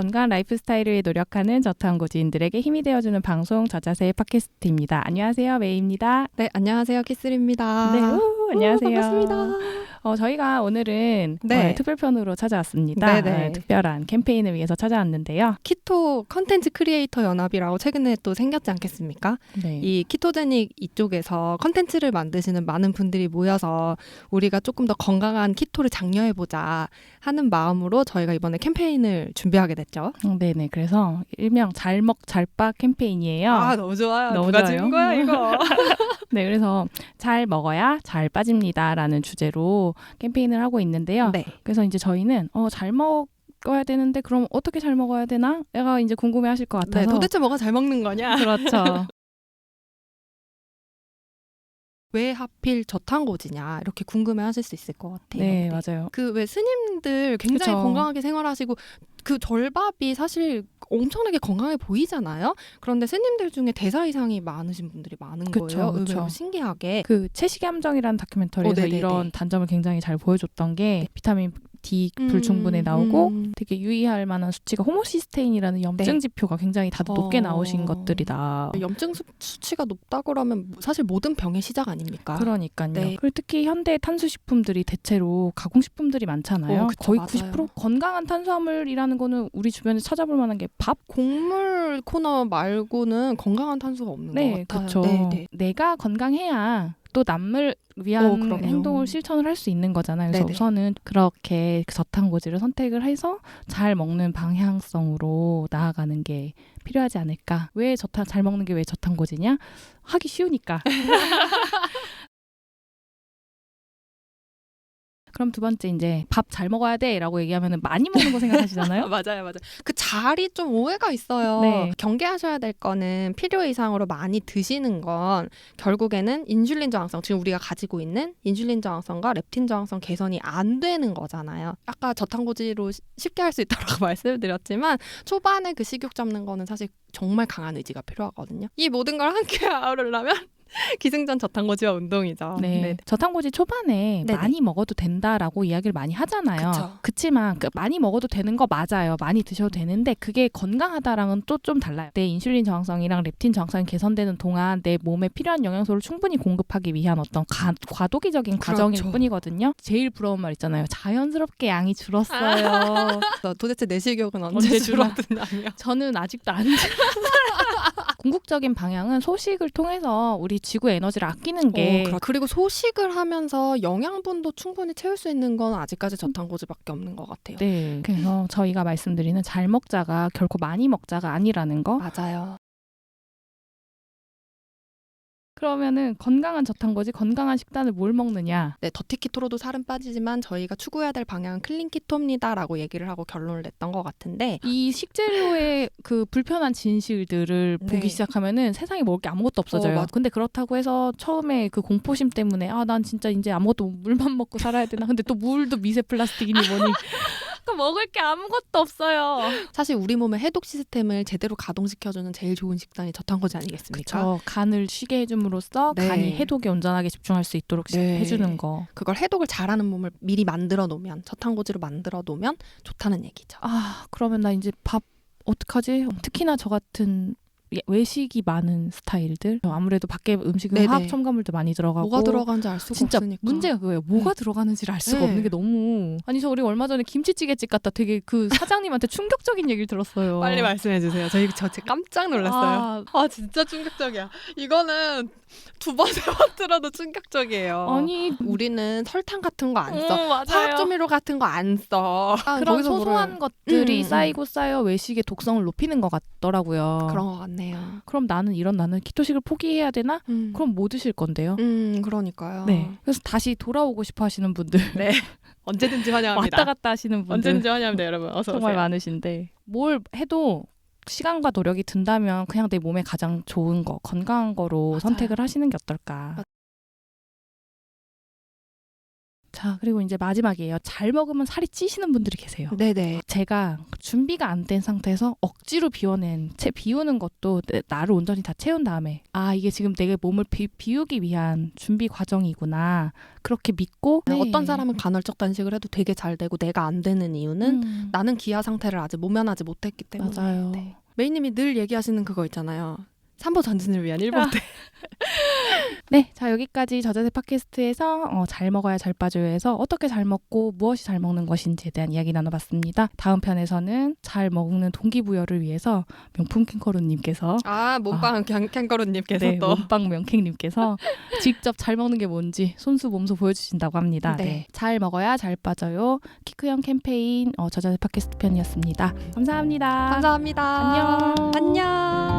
건강한 라이프 스타일을 노력하는 저탄고지인들에게 힘이 되어주는 방송 저자세의 팟캐스트입니다. 안녕하세요, 메이입니다. 네, 안녕하세요. 키슬입니다. 네, 우, 안녕하세요. 반갑습니다. 어, 저희가 오늘은 네. 어, 특별편으로 찾아왔습니다. 네네. 어, 특별한 캠페인을 위해서 찾아왔는데요. 키토 컨텐츠 크리에이터 연합이라고 최근에 또 생겼지 않겠습니까? 네. 이 키토제닉 이쪽에서 컨텐츠를 만드시는 많은 분들이 모여서 우리가 조금 더 건강한 키토를 장려해보자 하는 마음으로 저희가 이번에 캠페인을 준비하게 됐죠. 음, 네네. 그래서 일명 잘먹 잘빠 캠페인이에요. 아, 너무 좋아요. 너무 누가 좋아요. 거야 이거? 네, 그래서 잘 먹어야 잘 빠집니다라는 주제로 캠페인을 하고 있는데요. 네. 그래서 이제 저희는 어, 잘 먹어야 되는데 그럼 어떻게 잘 먹어야 되나? 내가 이제 궁금해하실 것 네, 같아서. 도대체 뭐가 잘 먹는 거냐? 그렇죠. 왜 하필 저탄고지냐 이렇게 궁금해하실 수 있을 것 같아요. 네, 맞아요. 그 왜 스님들 굉장히 그쵸. 건강하게 생활하시고 그 절밥이 사실 엄청나게 건강해 보이잖아요. 그런데 스님들 중에 대사 이상이 많으신 분들이 많은 그쵸, 거예요. 그쵸. 신기하게. 그 채식의 함정이라는 다큐멘터리에서 어. 이런 단점을 굉장히 잘 보여줬던 게 비타민 D 음, 불충분에 나오고 음. 되게 유의할 만한 수치가 호모시스테인이라는 염증 네. 지표가 굉장히 다들 높게 어. 나오신 것들이다. 염증 수, 수치가 높다 그러면 사실 모든 병의 시작 아닙니까? 그러니까요. 네. 그리고 특히 현대 탄수식품들이 대체로 가공식품들이 많잖아요. 어, 그쵸, 거의 맞아요. 90% 건강한 탄수화물이라는 거는 우리 주변에 찾아볼 만한 게 밥. 곡물 코너 말고는 건강한 탄수가 없는 네, 것 같아요. 그렇죠. 네, 네. 내가 건강해야 또 남을 위한 어. 행동을 실천을 할 수 있는 거잖아요. 그래서 네네. 우선은 그렇게 그 저탄고지를 선택을 해서 잘 먹는 방향성으로 나아가는 게 필요하지 않을까. 왜 저탄 잘 먹는 게 왜 저탄고지냐? 하기 쉬우니까. 그럼 두 번째 이제 밥 잘 먹어야 돼라고 얘기하면 많이 먹는 거 생각하시잖아요. 맞아요, 맞아요. 그 잘이 좀 오해가 있어요. 네. 경계하셔야 될 거는 필요 이상으로 많이 드시는 건 결국에는 인슐린 저항성, 지금 우리가 가지고 있는 인슐린 저항성과 렙틴 저항성 개선이 안 되는 거잖아요. 아까 저탄고지로 시- 쉽게 할 수 있다고 말씀드렸지만 초반에 그 식욕 잡는 거는 사실 정말 강한 의지가 필요하거든요. 이 모든 걸 함께 아우르려면 기승전 저탄고지와 운동이죠. 네. 저탄고지 초반에 네네. 많이 먹어도 된다라고 이야기를 많이 하잖아요. 그쵸. 그치만 그 많이 먹어도 되는 거 맞아요. 많이 드셔도 되는데 그게 건강하다랑은 또 좀 달라요. 내 인슐린 저항성이랑 렙틴 저항성이 개선되는 동안 내 몸에 필요한 영양소를 충분히 공급하기 위한 어떤 가, 과도기적인 과정일 그렇죠. 뿐이거든요. 제일 부러운 말 있잖아요. 자연스럽게 양이 줄었어요. 도대체 내 식욕은 언제, 언제? 줄어드냐며. 저는 아직도 안 궁극적인 방향은 소식을 통해서 우리 지구 에너지를 아끼는 게 어, 그리고 소식을 하면서 영양분도 충분히 채울 수 있는 건 아직까지 저탄고지밖에 없는 것 같아요. 네. 그래서 저희가 말씀드리는 잘 먹자가 결코 많이 먹자가 아니라는 거. 맞아요. 그러면은 건강한 저탄고지, 건강한 식단을 뭘 먹느냐? 네, 더티 키토로도 살은 빠지지만 저희가 추구해야 될 방향은 클린 키토입니다라고 얘기를 하고 결론을 냈던 것 같은데 이 식재료의 그 불편한 진실들을 네. 보기 시작하면은 세상에 먹을 게 아무것도 없어져요. 어, 맞- 근데 그렇다고 해서 처음에 그 공포심 때문에 아 난 진짜 이제 아무것도 못- 물만 먹고 살아야 되나? 근데 또 물도 미세 플라스틱이니 뭐니? 그 먹을 게 아무것도 없어요. 사실 우리 몸의 해독 시스템을 제대로 가동시켜주는 제일 좋은 식단이 저탄고지 아니겠습니까? 그렇죠. 간을 쉬게 해줌으로써 네. 간이 해독에 온전하게 집중할 수 있도록 시- 네. 해주는 거. 그걸 해독을 잘하는 몸을 미리 만들어 놓으면 저탄고지로 만들어 놓으면 좋다는 얘기죠. 아 그러면 나 이제 밥 어떡하지? 특히나 저 같은 예- 외식이 많은 스타일들 아무래도 밖에 음식은 네네. 화학 첨가물도 많이 들어가고 뭐가 들어간지 알 수가 진짜 없으니까. 문제가 그거예요. 뭐가 들어가는지를 알 수가 네. 없는 게 너무 아니 저 우리 얼마 전에 김치찌개집 갔다 되게 그 사장님한테 충격적인 얘기를 들었어요. 말씀해 주세요. 저희 저 진짜 깜짝 아, 아 진짜 충격적이야. 이거는 두 번 세 번 들어도 충격적이에요. 아니 우리는 설탕 같은 거 안 써. 음, 맞아요. 화학 조미료 같은 거 안 써. 아, 그런 소소한 뭐를- 것들이 음, 음. 쌓이고 쌓여 외식의 독성을 높이는 것 같더라고요. 그런 거 같네요. 그럼 나는 이런 나는 키토식을 포기해야 되나? 음. 그럼 뭐 드실 건데요? 음 그러니까요. 네. 그래서 다시 돌아오고 싶어 하시는 분들, 네. 언제든지 환영합니다. 왔다 갔다 하시는 분들 언제든지 환영합니다, 여러분. 어서 정말 오세요. 많으신데 뭘 해도 시간과 노력이 든다면 그냥 내 몸에 가장 좋은 거, 건강한 거로 맞아요. 선택을 하시는 게 어떨까? 자, 그리고 이제 마지막이에요. 잘 먹으면 살이 찌시는 분들이 계세요. 네네. 제가 준비가 안 된 상태에서 억지로 비워낸 채 비우는 것도 내- 나를 온전히 다 채운 다음에 아 이게 지금 내 몸을 비, 비우기 위한 준비 과정이구나 그렇게 믿고 네. 어떤 사람은 간헐적 단식을 해도 되게 잘 되고 내가 안 되는 이유는 음, 나는 기아 상태를 아직 모면하지 못했기 때문에. 맞아요. 네. 메이님이 늘 얘기하시는 그거 있잖아요. 3보 전진을 위한 1번 때. 네, 자 여기까지 저자세 팟캐스트에서 어, 잘 먹어야 잘 빠져요에서 어떻게 잘 먹고 무엇이 잘 먹는 것인지에 대한 이야기 나눠봤습니다. 다음 편에서는 잘 먹는 동기부여를 위해서 명품 캥거루님께서 아, 몸빵 캥거루님께서 네, 또. 몸빵 명캥님께서 직접 잘 먹는 게 뭔지 손수 몸소 보여주신다고 합니다. 네. 네. 잘 먹어야 잘 빠져요. 키크형 캠페인 어, 저자세 팟캐스트 편이었습니다. 감사합니다. 감사합니다. 안녕. 안녕.